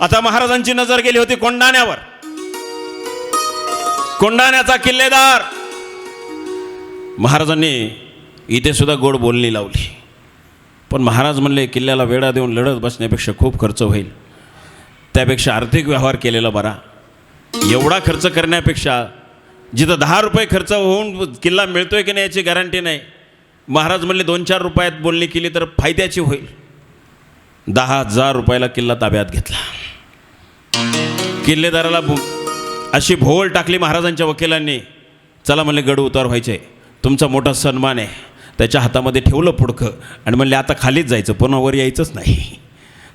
आता महाराजांची नजर गेली होती कोंडाण्यावर कोंडाण्याचा किल्लेदार. महाराजांनी इथे सुद्धा गोड बोलणी लावली. पण महाराज म्हणले किल्ल्याला वेढा देऊन लढत बसण्यापेक्षा खूप खर्च होईल. त्यापेक्षा आर्थिक व्यवहार केलेला बरा. एवढा खर्च करण्यापेक्षा जिथं दहा रुपये खर्च होऊन किल्ला मिळतोय की नाही याची गॅरंटी नाही. महाराज म्हणले दोन चार रुपयात बोलणी केली तर फायद्याची होईल. दहा हजार रुपयाला किल्ला ताब्यात घेतला. किल्लेदाराला भो अशी भोवळ टाकली महाराजांच्या वकिलांनी. चला म्हणले गड उतार व्हायचे. तुमचा मोठा सन्मान आहे. त्याच्या हातामध्ये ठेवलं पुडकं. आणि म्हणले आता खालीच जायचं. पुन्हा वर यायचंच नाही.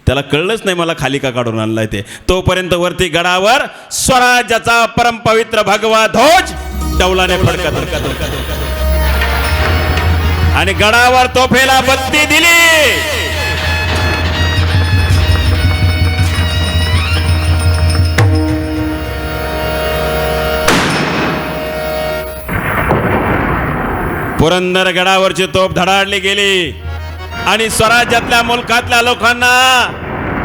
त्याला कळलंच नाही मला खाली का काढून आणलाय ते. तोपर्यंत वरती गडावर स्वराज्याचा परमपवित्र भगवा ध्वज डौलाने फडकत आणि गडावर तोफेला बत्ती दिली. पुरंदर गडावरची तोफ धडाडली गेली. आणि स्वराज्यातल्या मुलकातल्या लोकांना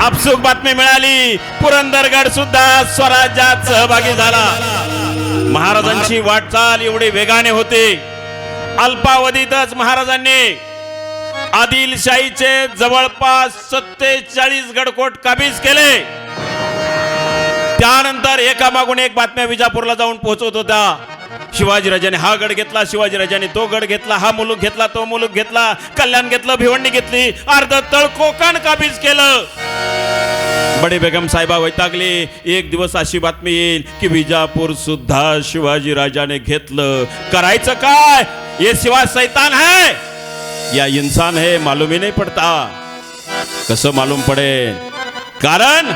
आपसुक बातमी मिळाली. पुरंदरगड सुद्धा स्वराज्यात सहभागी झाला. महाराजांची वाटचाल एवढी वेगाने होती. अल्पावधीतच महाराजांनी आदिलशाहीचे जवळपास सत्तेचाळीस गडकोट काबीज केले. त्यानंतर एकामागून एक बातम्या विजापूरला जाऊन पोहोचवत होत्या. शिवाजीराजाने हा गड घेतला शिवाजीराजाने तो गड घेतला हा मुलूक घेतला तो मुलूक घेतला कल्याण घेतलं भिवंडी घेतली अर्ध तळ कोकण काबीज केलं? बडे बेगम साहेबा वैतागले एक दिवस अशी बातमी येईल की विजापूर सुद्धा शिवाजीराजाने घेतलं. करायचं काय? ये शिवा सैतान है या इंसान है मालूम ही पडता. कसं मालूम पडेल? कारण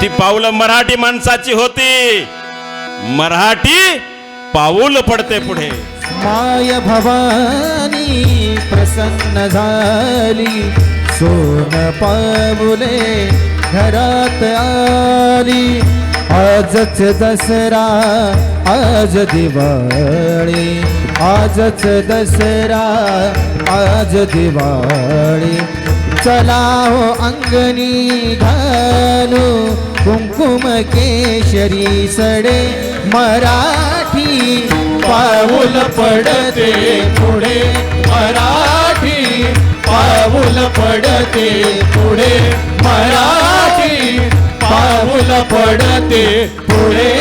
ती पावलं मराठी माणसाची होती. मराठी पाऊल पडते पुढे. माय भवानी प्रसन्न झाली. सोन पाऊले घरात आली. आजच दसरा आज दिवाळी. आजच दसरा आज दिवाळी. चला हो अंगणी घालू. कुंकुम केशरी सडे मरा मराठी पाऊल पडते पुढे. मराठी पाऊल पडते पुढे. मराठी पाऊल पडते पुढे.